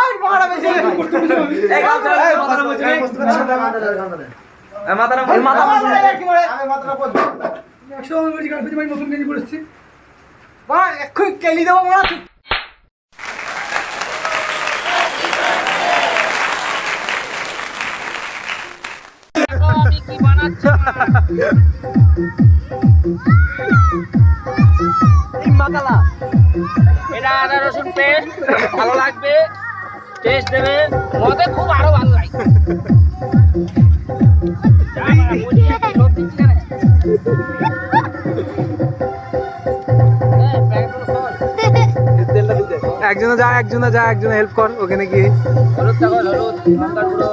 ভাই মারা বেশি এই গামছা এই মাথাটা মুছে এই মাথাটা মুছে মাথা মুছে কি বলে আমি মাত্রা বলছি একশো আমি বলছি গাড়ি ভাই নতুন গেঞ্জি পরেছি মারা এক্ষুনি কেলি দেবো মারা কি বানাচ্ছি এই মাকালা এটা আদা রসুন পেস্ট ভালো লাগবে। টেস্ট দেবে মতে খুব আরও ভালো দিতে একজনে যা একজনে যা একজনে হেল্প কর ওখানে গিয়ে। হলুদ হলুদ লঙ্কার গুঁড়ো।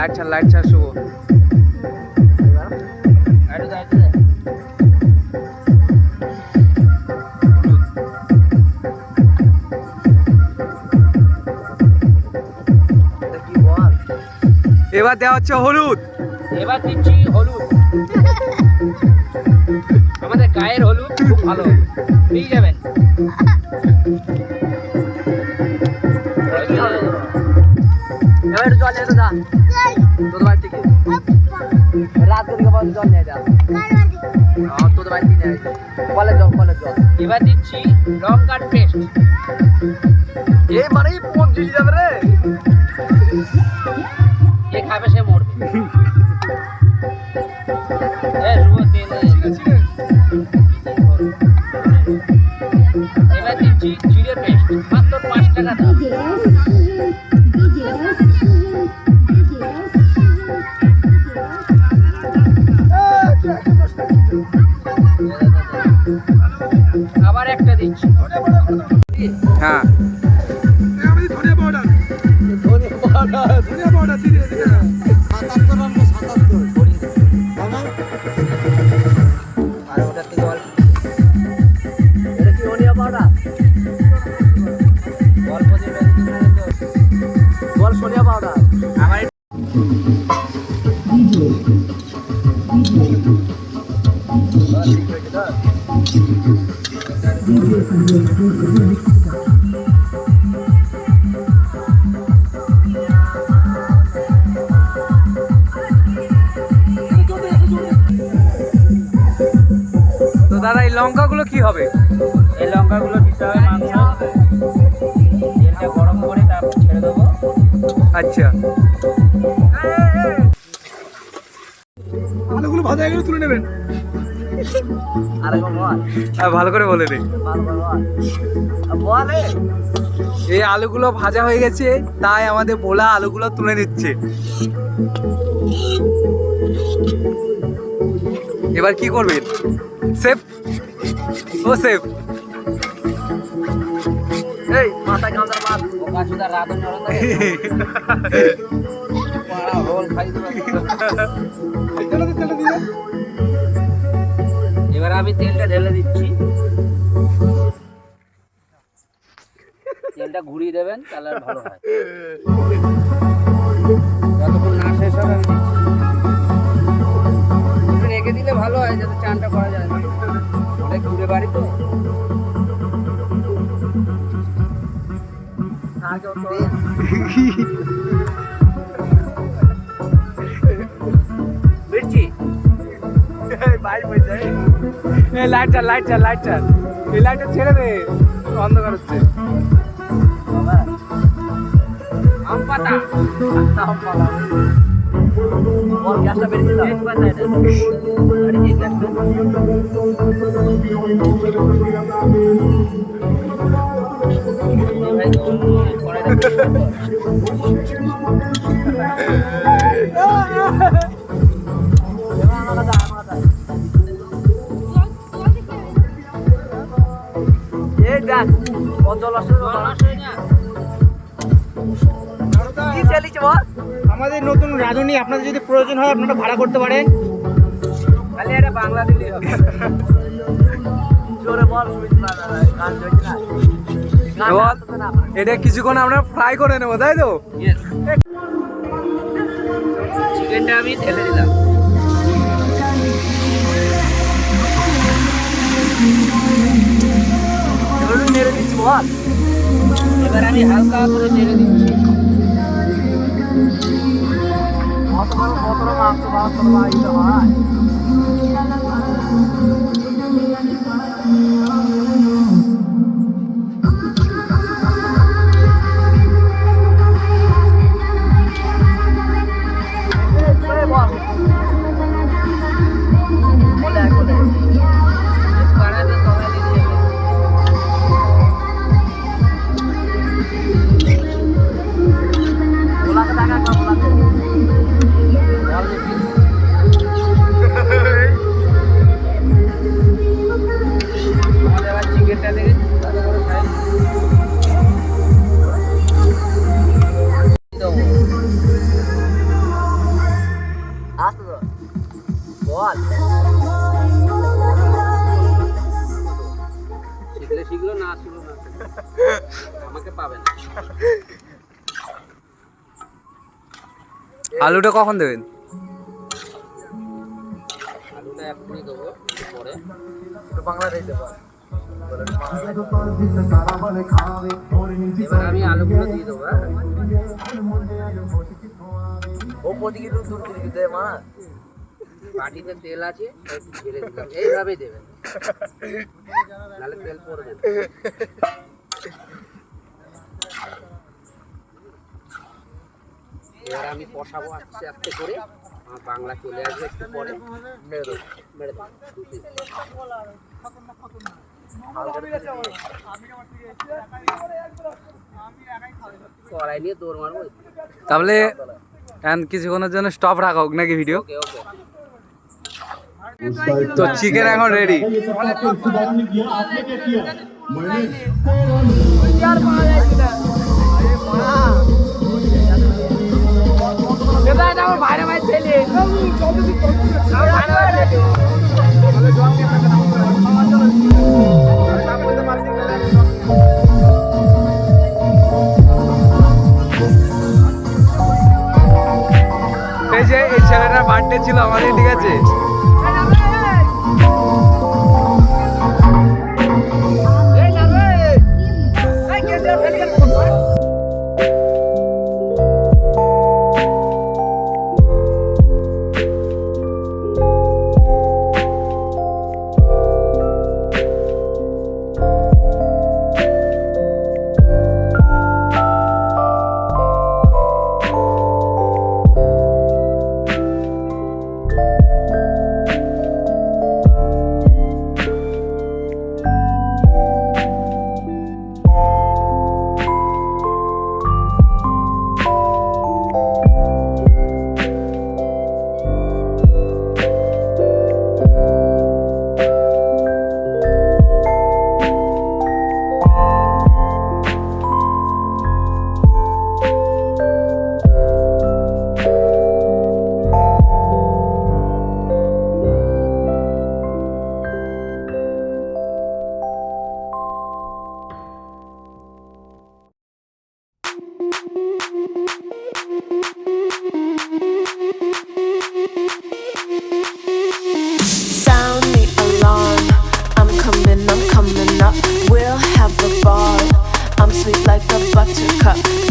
লাইট ছাড় লাইট ছাড় শুভ এবার দেওয়া হচ্ছে হলুদ। এবার দিচ্ছি হলুদ। আমাদের গায়ের হলুদ খুব ভালো। নিয়ে যাবেন। কলের জল কলের জল। এবার দিচ্ছি লঙ্কার পেস্ট এই মানেই পঞ্চিশ যাবে রে। যে খাবে সে মরবে। লঙ্কাগুলো কি হবে? এই লঙ্কাগুলো দিতে হবে মাংস। তেলটা গরম করে তারপর ছেড়ে দেবো। আচ্ছা। আলুগুলো ভাজা হয়ে গেলে তুলে নেবেন। আর আর ভালো করে বলে দে। বল। বল এই আলুগুলো ভাজা হয়ে গেছে তাই আমাদের ভোলা আলুগুলো তুলে নিচ্ছে। এবার কি করবেন? সেফ? ও, সেফ। এবার আমি তেলটা ঢেলে দিচ্ছি। তেলটা ঘুরিয়ে দেবেন, তাহলে ভালো হয়। যতক্ষণ না শেষ হবে রেখে দিলে ভালো হয়, যাতে চানটা করা যায় না। দূরে বাড়ি তো। কেউ তো মির্চি এই লাইটটা ছেড়ে দে। অন্ধকার হচ্ছে। আম পাতা। তেজ পাতা এটা আরে এই গ্যাসটা এই আমাদের নতুন রাঁধুনি আপনাদের যদি প্রয়োজন হয় আপনারা ভাড়া করতে পারেন। খালি একটা বাংলা দিলেই হবে। জোরে বল না। গান না। এটা কিছুক্ষণ আমরা ফ্রাই করে নেব তাই তো? চিকেনটা আমি ঢেলে দিলাম। নেড়ে দিচ্ছি বল এবার আমি হালকা করে নেড়ে দিচ্ছি। বড় কত শিখলে শিখলো না শিখলো না আমাকে পাবে না। আলুটা কখন দেবেন? আলুটা এখনই দেবো পরে। এবার আমি আলুগুলো দিয়ে দেবো হ্যাঁ। ও প্রতি কিন্তু দূর করে দিতে মা। বাটিতে তেল আছে একটু ঢেলে দিলাম। এইভাবেই দেবেন নাহলে তেল পড়বে এবার আমি কষাবো আস্তে আস্তে করে। আমার বাংলা চলে আসবে একটু পরে। মেরে দেবো। মেরে দেবো। কড়াই নিয়ে দৌড় মারবো। তাহলে কিছুক্ষণের জন্য স্টপ রাখা হোক নাকি ভিডিও ওকে ওকে তো চিকেন এখন রেডি ভাই ছেলে এই যে এই ছেলেটার বার্থডে ছিল আমাদের ঠিক আছে?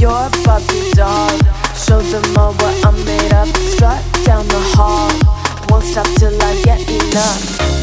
A Barbie doll. Show them all what I'm made of. Strut down the hall. Won't stop till I get enough.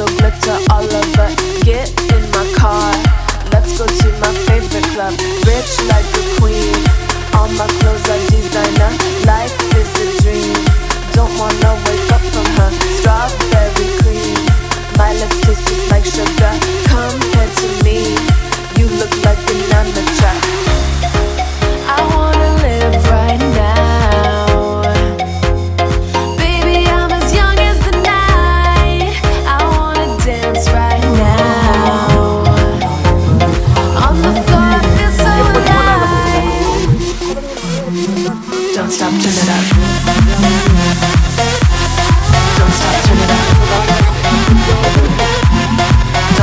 So glitter all over. Get in my car, let's go to my favorite club. Don't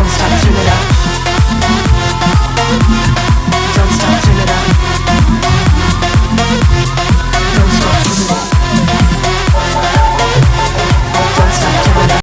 stop, turn it up.